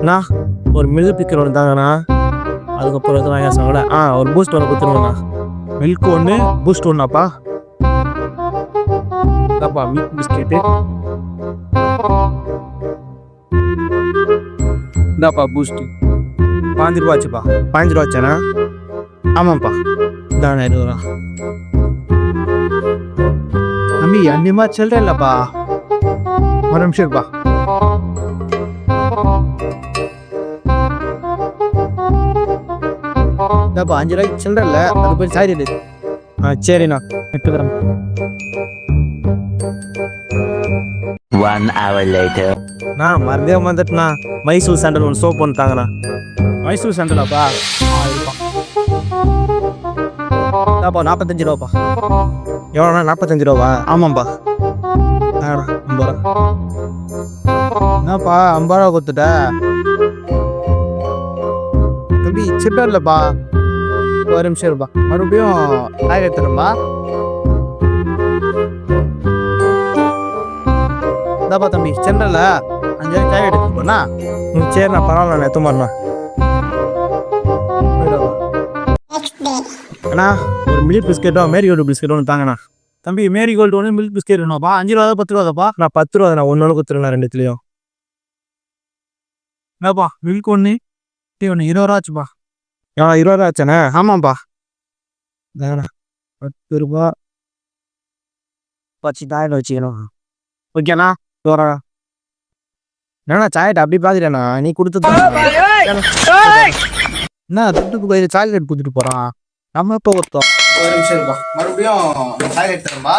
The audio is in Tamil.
அண்ணா ஒரு மில்க் பிக்கர் ஒன்று தாங்கண்ணா. அதுக்கப்புறம் எதுவும் வாங்க சொன்னாங்களே ஆ ஒரு பூஸ்ட் ஒன்று கொடுத்துருவோண்ணா மில்க் ஒன்று பூஸ்ட் ஒன்றாப்பா அதாப்பா மில்க் பிஸ்கெட்டு இந்தாப்பா பூஸ்ட்டு பாஞ்சு ரூபா ஆச்சுப்பா. பாஞ்சு ரூபா ஆச்சாண்ணா? ஆமாம்ப்பா. இதாண்ணா இருபது ரூபா தம்பி அஞ்சமா சில்லற இல்லைப்பா ஒரு நிமிஷம் இருப்பா. இதாப்பா அஞ்சு ரூபாய்க்கு சில்லற இல்லை அது போய் சாரி எடு. ஆ சரிண்ணா. எடுத்துக்கிறேன். One hour later. நான் மறந்தே வந்துட்டுண்ணா மைசூர் சாண்டல் ஒன்று சோப் ஒன்று தாங்கண்ணா. மைசூர் சாண்டலாப்பா ஆப்பா நாற்பத்தஞ்சு ரூபாப்பா. எவ்வளோண்ணா நாற்பத்தஞ்சு ரூபாவா? ஆமாம்ப்பா ஐம்பது. ரூபா என்னப்பா ஐம்பது ரூபா கொடுத்துட்ட? தம்பி சில்லற இல்லைப்பா. ஒரு நிமிஷம் இருப்பா. மறுபடியும் காய் எடுத்துருப்பா இதாப்பா தம்பி சென்ட்ரல்ல அஞ்சு காய் எடுத்துக்கோண்ணா ம் சரிண்ணா பரவாயில்ல எத்து மாறிண்ணா அண்ணா ஒரு மில்க் பிஸ்கெட்டும் மேரிகோல்டு பிஸ்கெட் ஒன்று தாங்கண்ணா. தம்பி மேரிகோல்டு ஒன்று மில்க் பிஸ்கெட் வேணும்ப்பா. அஞ்சு ரூபா பத்து ரூபாப்பா நான் பத்து ரூபா நான் ஒன்று ஒன்று கொடுத்துருண்ணா ரெண்டுத்துலேயும். என்னப்பா மில்க் ஒன்று டீ ஒன்று இருபது ரூபா ஆச்சுப்பா. ஆ இருபது ரூபா ஆச்சாண்ணே. ஆமாம்ப்பா தாங்கண்ணா பத்து ரூபா. பச்சு தாயிரம் வச்சுக்கணும். ஓகேண்ணா தோறா. என்னண்ணா சாயட்டை அப்படி பார்த்துட்டேண்ணா நீ கொடுத்தது என்ன துட்டுக்கு போய் சாக்லேட் கொடுத்துட்டு போகிறான் நம்ம இப்போ ஒருத்தோம் ஒரு நிமிஷம் இருப்பா. மறுபடியும் சாக்லேட் தரம்பா